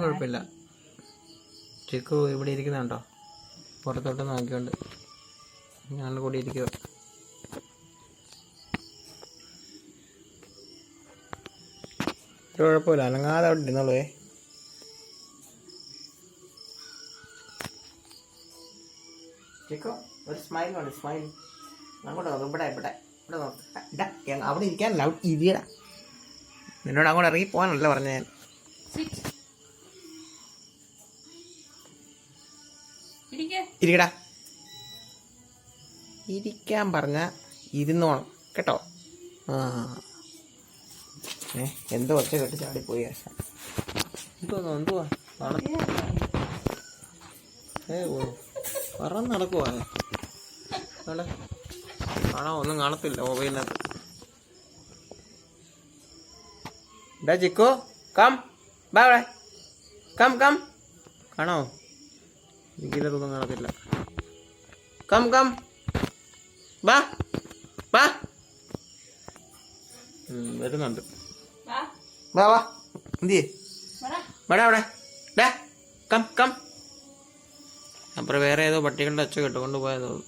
കുഴപ്പമില്ല. ചിക്കു ഇവിടെ ഇരിക്കുന്നുണ്ടോ പുറത്തോട്ട് നോക്കിയോണ്ട് ഞങ്ങളുടെ കൂടി ഇരിക്കുക കുഴപ്പമില്ല അനങ്ങാതെ അവിടെ ഇരുന്നോളേ ചിക്കു ഒരു സ്മൈൽ ഉണ്ട് സ്മൈൽ അങ്ങോട്ട് നോക്ക് ഇവിടെ ഇവിടെ. ഇവിടെ നോക്ക്. അവിടെ ഇരിക്കാനല്ല അവിടെ ഇരിയടാ. നിന്നോട് അങ്ങോട്ട് ഇറങ്ങി പോകാനല്ല പറഞ്ഞ ഞാൻ. ഇരിക്കേ. ഇരിക്കടാ. ഇരിക്കാൻ പറഞ്ഞ ഇരുന്നോണം കേട്ടോ? ആ. ഏ എന്തോ ഒച്ച കെട്ടി ചാടിപ്പോയി എന്തോന്നോ എന്തുവാ? ഏ ഓ. പറന്ന് നടക്കുവാ. അവിടെ കാണാ ഒന്നും കാണത്തില്ല മൊബൈലിനകത്ത്. ഡാ ചിക്കു കം. ബാ ഇവിടെ. Come come. കാണോ ഇതിലൊന്നും കാണത്തില്ല. Come come. ബാ ബാ. വരുന്നുണ്ട്. വാ. വാ വാടാ. വേടാ അവിടെ. ഡാ കം കം. അപ്പുറം വേറെ ഏതോ പട്ടികളുടെ അച്ഛ കെട്ടുകൊണ്ട് പോയതോ